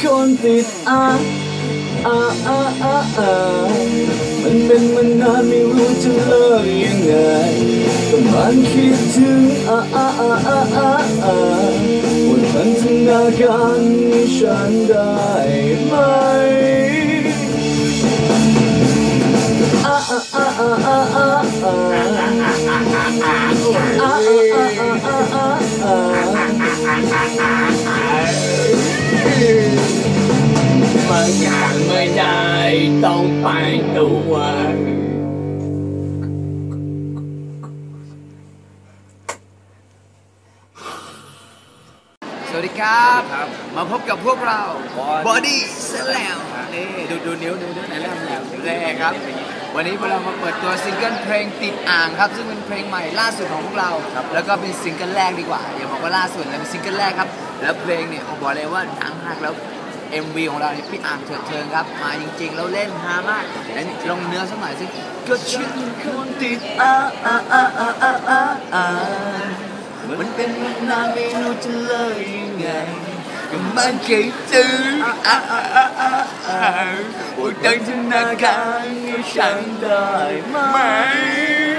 คนติดอาอาอาอาอามันเป็นมานานไม่รู้จะเลิกยังไงก็มันคิดถึงอาอาอาอาอาอาวันพันธนาการให้ฉันได้ไหมอาอาอาอาอาอาอามัน ต้องไปตัวสวัสดีครับครับ มาพบกับพวกเรา Body Slam นี่ดูดูนิ้วดูนิ้วไหนแล้วนิ้วแรกครับ วันนี้พวกเรามาเปิดตัวซิงเกิลเพลงติดอ่างครับ ซึ่งเป็นเพลงใหม่ล่าสุดของพวกเรา แล้วก็เป็นซิงเกิลแรกดีกว่า อย่าบอกว่าล่าสุดเลยเป็นซิงเกิลแรกครับ แล้วเพลงเนี่ยผมบอกเลยว่าดังมากแล้ว MV ของเราเนี่ยพี่อ่างเถิดเทิงครับ มาจริง ๆ แล้วเล่นฮามากแล้วลองเนื้อสักหน่อยสิก็ชื่นคนติดอ่าอ่าอ่าอ่าอ่าอ่าอ่ามันเป็นมานนานไม่รู้จะเลิกยังไงก็มันคิดถึงอะอะอะอะอะว่าตั้งธนาการให้ฉันได้ไหม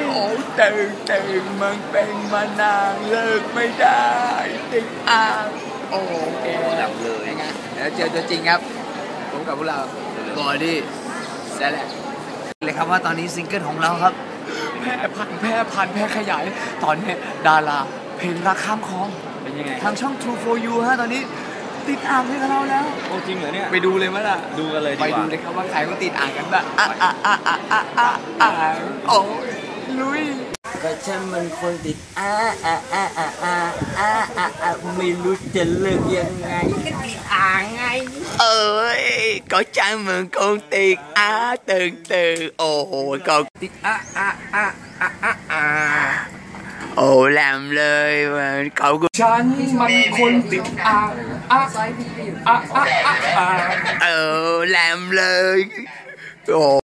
โอ้ตื่นตื่นมันเป็นมานานเลิกไม่ได้ติดอ่างโอเคดับเลย แล้วเจอตัวจริงครับ ผมกับพวกเราบอยดี้แซลเลยครับว่าตอนนี้ซิงเกิลของเราครับ แพร่พันแพร่พันแพร่ขยาย ตอนนี้ดาราเพลงรักข้ามคลอง เป็นยังไงทางช่อง True for You ฮะตอนนี้ติดอ่างให้กับเราแล้ว โอ้จริงเหรอเนี่ย ไปดูเลยมั้ยล่ะ ดูกันเลยดีกไปว่าดูเลยครับว่าใครก็ติดอ่างกันบ้างอะอะอะอะอะอะอะโอ้ลุย ก็ฉันมันคนติดอ่าอ่าอ่าอ่าอ่าอ่าอ้าไม่รู้จะเลิกยังไง ơi có chào mừng con tiệc á từng từ. Ồ con tiệc á á á á á á. Ồ làm lời mà cậu cũng chán mắn con tiệc á á á á á. Ồ làm lời. Ồ.